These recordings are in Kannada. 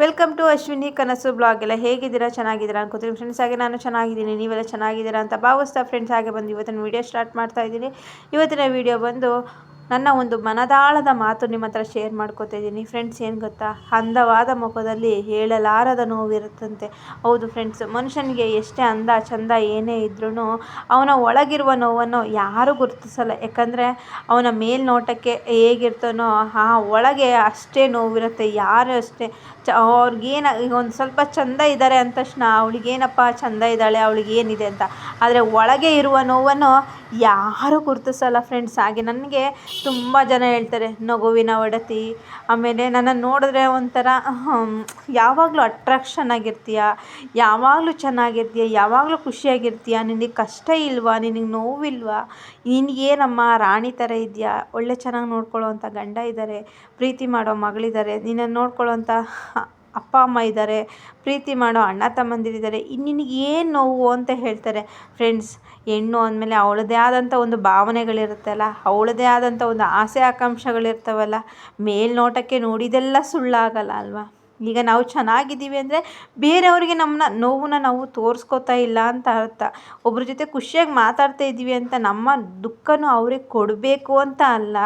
ವೆಲ್ಕಮ್ ಟು ಅಶ್ವಿನಿ ಕನಸು ಬ್ಲಾಗ್ ಎಲ್ಲ ಹೇಗಿದ್ದೀರಾ? ಚೆನ್ನಾಗಿದ್ದೀರಾ ಅನ್ಕೋತೀನಿ. ಫ್ರೆಂಡ್ಸ್ ಹಾಗೆ ನಾನು ಚೆನ್ನಾಗಿದ್ದೀನಿ. ನೀವೆಲ್ಲ ಚೆನ್ನಾಗಿದ್ದೀರಾ ಅಂತ ಭಾವಿಸ್ತಾ ಫ್ರೆಂಡ್ಸ್ ಹಾಗೆ ಬಂದು ಇವತ್ತಿನ ವೀಡಿಯೋ ಸ್ಟಾರ್ಟ್ ಮಾಡ್ತಾ ಇದ್ದೀನಿ. ಇವತ್ತಿನ ವೀಡಿಯೋ ಬಂದು ನನ್ನ ಒಂದು ಮನದಾಳದ ಮಾತು ನಿಮ್ಮ ಹತ್ರ ಶೇರ್ ಮಾಡ್ಕೋತಾ ಇದ್ದೀನಿ. ಫ್ರೆಂಡ್ಸ್ ಏನು ಗೊತ್ತಾ? ಅಂದವಾದ ಮುಖದಲ್ಲಿ ಹೇಳಲಾರದ ನೋವಿರುತ್ತಂತೆ. ಹೌದು ಫ್ರೆಂಡ್ಸ್ ಮನುಷ್ಯನಿಗೆ ಎಷ್ಟೇ ಅಂದ ಚಂದ ಏನೇ ಇದ್ರೂ ಅವನ ಒಳಗಿರುವ ನೋವನ್ನು ಯಾರೂ ಗುರುತಿಸಲ್ಲ. ಯಾಕಂದರೆ ಅವನ ಮೇಲ್ನೋಟಕ್ಕೆ ಹೇಗಿರ್ತಾನೋ, ಆ ಒಳಗೆ ಅಷ್ಟೇ ನೋವಿರುತ್ತೆ, ಯಾರು ಅಷ್ಟೇ. ಚ, ಅವ್ರಿಗೇನು, ಈಗ ಒಂದು ಸ್ವಲ್ಪ ಚಂದ ಇದ್ದಾರೆ ಅಂದ ತಕ್ಷಣ ಅವಳಿಗೇನಪ್ಪ ಚಂದ ಇದ್ದಾಳೆ ಅವಳಿಗೆ ಏನಿದೆ ಅಂತ. ಆದರೆ ಒಳಗೆ ಇರುವ ನೋವನ್ನು ಯಾರೂ ಗುರುತಿಸಲ್ಲ ಫ್ರೆಂಡ್ಸ್ ಹಾಗೆ ನನಗೆ ತುಂಬ ಜನ ಹೇಳ್ತಾರೆ, ನಗುವಿನ ಒಡತಿ. ಆಮೇಲೆ ನನ್ನನ್ನು ನೋಡಿದ್ರೆ ಒಂಥರ ಯಾವಾಗಲೂ ಅಟ್ರಾಕ್ಷನ್ ಆಗಿರ್ತೀಯ? ಯಾವಾಗಲೂ ಚೆನ್ನಾಗಿರ್ತೀಯ? ಯಾವಾಗಲೂ ಖುಷಿಯಾಗಿರ್ತೀಯ? ನಿನಗೆ ಕಷ್ಟ ಇಲ್ವಾ? ನಿನಗೆ ನೋವಿಲ್ವಾ? ನಿನಗೇನಮ್ಮ, ರಾಣಿ ಥರ ಇದೆಯಾ? ಒಳ್ಳೆ ಚೆನ್ನಾಗಿ ನೋಡ್ಕೊಳ್ಳೋವಂಥ ಗಂಡ ಇದ್ದಾರೆ ಪ್ರೀತಿ ಮಾಡೋ ಮಗಳಿದ್ದಾರೆ ನಿನ್ನನ್ನು ನೋಡ್ಕೊಳ್ಳೋವಂಥ ಅಪ್ಪ, ಅಮ್ಮ ಇದ್ದಾರೆ, ಪ್ರೀತಿ ಮಾಡೋ ಅಣ್ಣ ತಮ್ಮಂದಿರಿದ್ದಾರೆ ನಿನಗೆ ಏನು ನೋವು ಅಂತ ಹೇಳ್ತಾರೆ. ಫ್ರೆಂಡ್ಸ್ ಹೆಣ್ಣು ಅಂದಮೇಲೆ ಅವಳದೇ ಆದಂಥ ಒಂದು ಭಾವನೆಗಳಿರುತ್ತಲ್ಲ, ಅವಳದೇ ಆದಂಥ ಒಂದು ಆಸೆ, ಆಕಾಂಕ್ಷೆಗಳಿರ್ತಾವಲ್ಲ, ಮೇಲ್ನೋಟಕ್ಕೆ ನೋಡಿದೆಲ್ಲ ಸುಳ್ಳಾಗಲ್ಲ ಅಲ್ವಾ? ಈಗ ನಾವು ಚೆನ್ನಾಗಿದ್ದೀವಿ ಅಂದರೆ ಬೇರೆಯವರಿಗೆ ನಮ್ಮನ್ನ ನೋವನ್ನ ನಾವು ತೋರಿಸ್ಕೋತಾ ಇಲ್ಲ ಅಂತ ಅರ್ಥ. ಒಬ್ರ ಜೊತೆ ಖುಷಿಯಾಗಿ ಮಾತಾಡ್ತಾ ಇದ್ದೀವಿ ಅಂತ ನಮ್ಮ ದುಃಖನೂ ಅವ್ರಿಗೆ ಕೊಡಬೇಕು ಅಂತ ಅಲ್ಲ.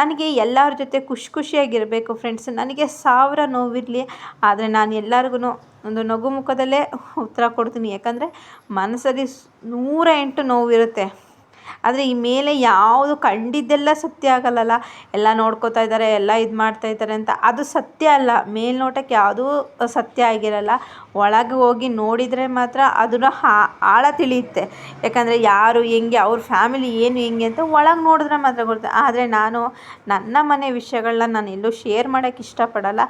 ನನಗೆ ಎಲ್ಲರ ಜೊತೆ ಖುಷಿ ಖುಷಿಯಾಗಿರಬೇಕು ಫ್ರೆಂಡ್ಸ್ ನನಗೆ ಸಾವಿರ ನೋವಿರಲಿ, ಆದರೆ ನಾನು ಎಲ್ಲರಿಗೂ ಒಂದು ನಗು ಮುಖದಲ್ಲೇ ಉತ್ತರ ಕೊಡ್ತೀನಿ. ಯಾಕಂದರೆ ಮನಸ್ಸಲ್ಲಿ ನೂರ ಎಂಟು ನೋವಿರುತ್ತೆ. ಆದರೆ ಈ ಮೇಲೆ ಯಾವುದು ಕಂಡಿದ್ದೆಲ್ಲ ಸತ್ಯ ಆಗಲ್ಲಲ್ಲ? ಎಲ್ಲ ನೋಡ್ಕೋತಾ ಇದ್ದಾರೆ ಎಲ್ಲ ಇದು ಮಾಡ್ತಾ ಇದ್ದಾರೆ ಅಂತ. ಅದು ಸತ್ಯ ಅಲ್ಲ. ಮೇಲ್ನೋಟಕ್ಕೆ ಯಾವುದೂ ಸತ್ಯ ಆಗಿರಲ್ಲ. ಒಳಗೆ ಹೋಗಿ ನೋಡಿದರೆ ಮಾತ್ರ ಅದರ ಆಳ ತಿಳಿಯುತ್ತೆ. ಯಾಕಂದರೆ ಯಾರು, ಹೆಂಗೆ, ಅವ್ರ ಫ್ಯಾಮಿಲಿ ಏನು, ಹೆಂಗೆ ಅಂತ ಒಳಗೆ ನೋಡಿದ್ರೆ ಮಾತ್ರ ಗೊತ್ತೆ. ಆದರೆ ನಾನು ನನ್ನ ಮನೆ ವಿಷಯಗಳನ್ನ ನಾನು ಎಲ್ಲೂ ಶೇರ್ ಮಾಡೋಕ್ಕೆ ಇಷ್ಟಪಡಲ್ಲ.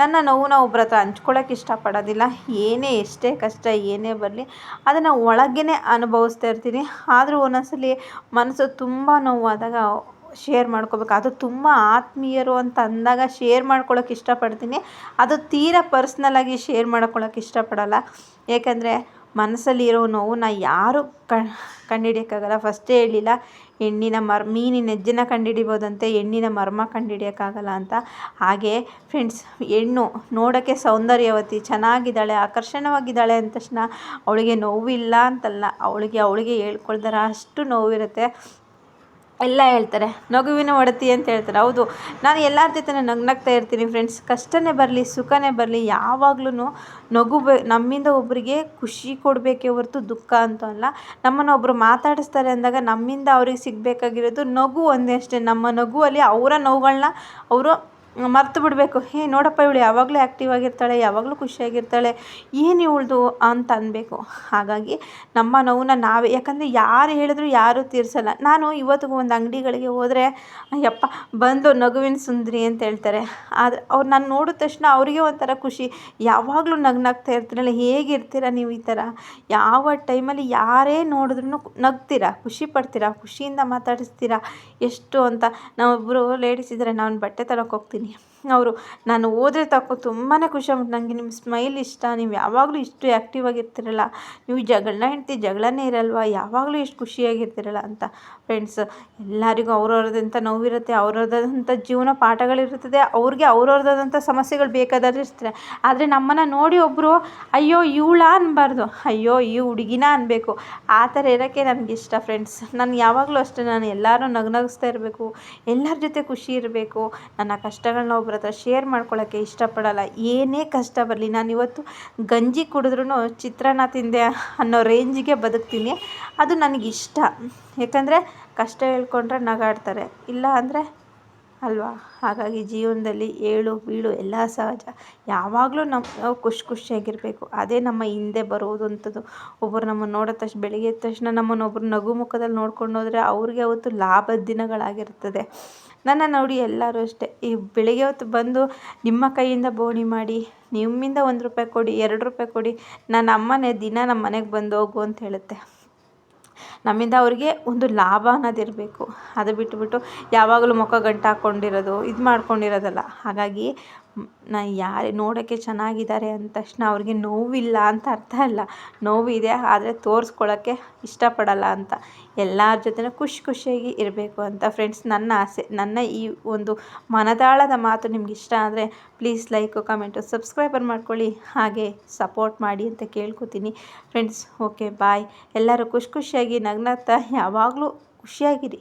ನನ್ನ ನೋವನ್ನ ಒಬ್ರ ಹತ್ರ ಹಂಚ್ಕೊಳ್ಳೋಕೆ ಇಷ್ಟಪಡೋದಿಲ್ಲ. ಏನೇ ಎಷ್ಟೇ ಕಷ್ಟ, ಏನೇ ಬರಲಿ, ಅದನ್ನು ಒಳಗೇ ಅನುಭವಿಸ್ತಾ ಇರ್ತೀನಿ. ಆದರೂ ಒಂದೊಂದ್ಸಲಿ ಮನಸ್ಸು ತುಂಬ ನೋವಾದಾಗ ಶೇರ್ ಮಾಡ್ಕೋಬೇಕು. ಅದು ತುಂಬ ಆತ್ಮೀಯರು ಅಂತ ಅಂದಾಗ ಶೇರ್ ಮಾಡ್ಕೊಳ್ಳೋಕೆ ಇಷ್ಟಪಡ್ತೀನಿ. ಅದು ತೀರಾ ಪರ್ಸ್ನಲ್ಲಾಗಿ ಶೇರ್ ಮಾಡ್ಕೊಳ್ಳೋಕೆ ಇಷ್ಟಪಡೋಲ್ಲ. ಏಕೆಂದರೆ ಮನಸ್ಸಲ್ಲಿ ನೋವು ನೋವನ್ನ ಯಾರು ಕಂಡುಹಿಡಿಯೋಕ್ಕಾಗಲ್ಲ ಫಸ್ಟೇ ಹೇಳಿಲ್ಲ, ಹೆಣ್ಣಿನ ಮರ್, ಮೀನಿನ ಹೆಜ್ಜೆನ ಕಂಡುಹಿಡಿಬೋದಂತೆ ಹೆಣ್ಣಿನ ಮರ್ಮ ಕಂಡುಹಿಡಿಯೋಕ್ಕಾಗಲ್ಲ ಅಂತ. ಹಾಗೆ ಫ್ರೆಂಡ್ಸ್ ಹೆಣ್ಣು ನೋಡೋಕ್ಕೆ ಸೌಂದರ್ಯವತಿ, ಚೆನ್ನಾಗಿದ್ದಾಳೆ, ಆಕರ್ಷಣವಾಗಿದ್ದಾಳೆ ಅಂದ ತಕ್ಷಣ ಅವಳಿಗೆ ನೋವಿಲ್ಲ ಅಂತಲ್ಲ. ಅವಳಿಗೆ ಅವಳಿಗೆ ಹೇಳ್ಕೊಳ್ದಾರ ಅಷ್ಟು ನೋವಿರುತ್ತೆ. ಎಲ್ಲ ಹೇಳ್ತಾರೆ. ನಗುವಿನ ಒಡತಿ ಅಂತ ಹೇಳ್ತಾರೆ. ಹೌದು. ನಾನು ಎಲ್ಲರ ಜೊತೆ ನಗ್ನಗ್ತಾ ಇರ್ತೀನಿ ಫ್ರೆಂಡ್ಸ್ ಕಷ್ಟನೇ ಬರಲಿ, ಸುಖನೇ ಬರಲಿ ಯಾವಾಗ್ಲೂ ನಗು ಬೆ ನಮ್ಮಿಂದ ಒಬ್ಬರಿಗೆ ಖುಷಿ ಕೊಡಬೇಕೇ ಹೊರತು ದುಃಖ ಅಂತ ಅಲ್ಲ. ನಮ್ಮನ್ನು ಒಬ್ಬರು ಮಾತಾಡಿಸ್ತಾರೆ ಅಂದಾಗ ನಮ್ಮಿಂದ ಅವ್ರಿಗೆ ಸಿಗಬೇಕಾಗಿರೋದು ನಗು ಒಂದೇ ಅಷ್ಟೇ. ನಮ್ಮ ನಗುವಲ್ಲಿ ಅವರ ನೋವುಗಳನ್ನ ಅವರು ಮರ್ತು ಬಿಡಬೇಕು. ಹೇ, ನೋಡಪ್ಪ, ಇವಳು ಯಾವಾಗಲೂ ಆ್ಯಕ್ಟಿವ್ ಆಗಿರ್ತಾಳೆ, ಯಾವಾಗಲೂ ಖುಷಿಯಾಗಿರ್ತಾಳೆ, ಏನು ಇವಳ್ದು ಅಂತ ಅನ್ನಬೇಕು ಹಾಗಾಗಿ ನಮ್ಮ ನೋವನ್ನ ನಾವೇ, ಯಾಕಂದರೆ ಯಾರು ಹೇಳಿದ್ರು ಯಾರೂ ತೀರಿಸಲ್ಲ. ನಾನು ಇವತ್ತಿಗೂ ಒಂದು ಅಂಗಡಿಗಳಿಗೆ ಹೋದರೆ ಯಪ್ಪ ಬಂದು ನಗುವಿನ ಸುಂದರಿ ಅಂತ ಹೇಳ್ತಾರೆ. ಆದರೆ ಅವ್ರು ನಾನು ನೋಡಿದ ತಕ್ಷಣ ಅವರಿಗೆ ಒಂಥರ ಖುಷಿ. ಯಾವಾಗಲೂ ನಗ್ನಾಗ್ತಾ ಇರ್ತೀರಲ್ಲ, ಹೇಗಿರ್ತೀರ ನೀವು ಈ ಥರ ಯಾವ ಟೈಮಲ್ಲಿ ಯಾರೇ ನೋಡಿದ್ರೂ ನಗ್ತೀರಾ? ಖುಷಿ ಪಡ್ತೀರಾ? ಖುಷಿಯಿಂದ ಮಾತಾಡಿಸ್ತೀರಾ? ಎಷ್ಟು ಅಂತ ನಾವೊಬ್ಬರು ಲೇಡೀಸ್ ಇದ್ದರೆ ನಾನು ಬಟ್ಟೆ ತರೋಕೆ ಹೋಗ್ತೀನಿ. ಅವರು, ನಾನು ಹೋದ್ರೆ ತಕೋ ತುಂಬಾ ಖುಷಿ ಆಗ್ಬಿಟ್ಟು ನನಗೆ ನಿಮ್ಮ ಸ್ಮೈಲ್ ಇಷ್ಟ, ನೀವು ಯಾವಾಗಲೂ ಇಷ್ಟು ಆ್ಯಕ್ಟಿವ್ ಆಗಿರ್ತೀರಲ್ಲ, ನೀವು ಜಗಳನ್ನ ಹೆಂಡ್ತಿ ಜಗಳನೇ ಇರಲ್ವಾ, ಯಾವಾಗಲೂ ಇಷ್ಟು ಖುಷಿಯಾಗಿರ್ತೀರಲ್ಲ, ಅಂತ. ಫ್ರೆಂಡ್ಸ್ ಎಲ್ಲರಿಗೂ ಅವ್ರವ್ರದಂಥ ನೋವಿರುತ್ತೆ ಅವ್ರವ್ರದಂಥ ಜೀವನ ಪಾಠಗಳಿರುತ್ತದೆ, ಅವ್ರಿಗೆ ಅವ್ರವ್ರದಂಥ ಸಮಸ್ಯೆಗಳು ಬೇಕಾದ್ರೆ ಇರ್ತಾರೆ. ಆದರೆ ನಮ್ಮನ್ನು ನೋಡಿ ಒಬ್ಬರು ಅಯ್ಯೋ, ಇವಳ ಅನ್ನಬಾರ್ದು ಅಯ್ಯೋ, ಈ ಹುಡುಗಿನ ಅನ್ನಬೇಕು ಆ ಥರ ಇರೋಕ್ಕೆ ನನಗೆ ಇಷ್ಟ ಫ್ರೆಂಡ್ಸ್ ನಾನು ಯಾವಾಗಲೂ ಅಷ್ಟೇ, ನಾನು ಎಲ್ಲರೂ ನಗನಗಿಸ್ತಾ ಇರಬೇಕು, ಎಲ್ಲರ ಜೊತೆ ಖುಷಿ ಇರಬೇಕು, ನನ್ನ ಕಷ್ಟಗಳನ್ನ ಹತ್ರ ಶೇರ್ ಮಾಡ್ಕೊಳ್ಳೋಕ್ಕೆ ಇಷ್ಟಪಡೋಲ್ಲ. ಏನೇ ಕಷ್ಟ ಬರಲಿ, ನಾನು ಇವತ್ತು ಗಂಜಿ ಕುಡಿದ್ರೂ ಚಿತ್ರಾನ್ನ ತಿಂದೆ ಅನ್ನೋ ರೇಂಜಿಗೆ ಬದುಕ್ತೀನಿ. ಅದು ನನಗಿಷ್ಟ. ಯಾಕಂದರೆ ಕಷ್ಟ ಹೇಳ್ಕೊಂಡ್ರೆ ನಗಾಡ್ತಾರೆ. ಇಲ್ಲ ಅಂದರೆ ಅಲ್ವಾ? ಹಾಗಾಗಿ ಜೀವನದಲ್ಲಿ ಏಳು, ಬೀಳು ಎಲ್ಲ ಸಹಜ. ಯಾವಾಗಲೂ ನಾವು ಖುಷಿ ಖುಷಿಯಾಗಿರಬೇಕು. ಅದೇ ನಮ್ಮ ಹಿಂದೆ ಬರುವುದಂಥದ್ದು ಒಬ್ಬರು ನಮ್ಮನ್ನು ನೋಡಿದ ತಕ್ಷಣ ಬೆಳಗ್ಗೆ ಎದ್ದ ತಕ್ಷಣ ನಮ್ಮನ್ನು ಒಬ್ಬರು ನಗು ಮುಖದಲ್ಲಿ ನೋಡ್ಕೊಂಡು ಹೋದರೆ ಅವ್ರಿಗೆ ಅವತ್ತು ಲಾಭದ ದಿನಗಳಾಗಿರ್ತದೆ. ನನ್ನ ನೋಡಿ ಎಲ್ಲರೂ ಅಷ್ಟೇ. ಈ ಬೆಳಿಗ್ಗೆ ಹೊತ್ತು ಬಂದು ನಿಮ್ಮ ಕೈಯಿಂದ ಬೋಣಿ ಮಾಡಿ, ನಿಮ್ಮಿಂದ ಒಂದು ರೂಪಾಯಿ ಕೊಡಿ, ಎರಡು ರೂಪಾಯಿ ಕೊಡಿ, ನನ್ನ ಅಮ್ಮನೇ ದಿನ ನಮ್ಮ ಮನೆಗೆ ಬಂದು ಹೋಗು ಅಂತ ಹೇಳುತ್ತೆ. ನಮ್ಮಿಂದ ಅವರಿಗೆ ಒಂದು ಲಾಭ ಅನ್ನೋದಿರಬೇಕು ಅದು ಬಿಟ್ಟುಬಿಟ್ಟು ಯಾವಾಗಲೂ ಮುಖ ಗಂಟು ಹಾಕ್ಕೊಂಡಿರೋದು ಇದು ಮಾಡ್ಕೊಂಡಿರೋದಲ್ಲ. ಹಾಗಾಗಿ ನಾ ಯಾರು ನೋಡೋಕ್ಕೆ ಚೆನ್ನಾಗಿದ್ದಾರೆ ಅಂದ ತಕ್ಷಣ ಅವ್ರಿಗೆ ನೋವಿಲ್ಲ ಅಂತ ಅರ್ಥ ಅಲ್ಲ. ನೋವಿದೆ, ಆದರೆ ತೋರಿಸ್ಕೊಳ್ಳೋಕ್ಕೆ ಇಷ್ಟಪಡಲ್ಲ ಅಂತ. ಎಲ್ಲರ ಜೊತೆನೂ ಖುಷಿ ಖುಷಿಯಾಗಿ ಇರಬೇಕು ಅಂತ ಫ್ರೆಂಡ್ಸ್ ನನ್ನ ಆಸೆ. ನನ್ನ ಈ ಒಂದು ಮನದಾಳದ ಮಾತು ನಿಮ್ಗೆ ಇಷ್ಟ ಆದರೆ ಪ್ಲೀಸ್ ಲೈಕು ಕಮೆಂಟು ಸಬ್ಸ್ಕ್ರೈಬರ್ ಮಾಡ್ಕೊಳ್ಳಿ. ಹಾಗೆ ಸಪೋರ್ಟ್ ಮಾಡಿ ಅಂತ ಕೇಳ್ಕೊತೀನಿ. ಫ್ರೆಂಡ್ಸ್ ಓಕೆ ಬಾಯ್ ಎಲ್ಲರೂ ಖುಷಿ ಖುಷಿಯಾಗಿ ನಗ್ನಗ್ತಾ ಯಾವಾಗಲೂ ಖುಷಿಯಾಗಿರಿ.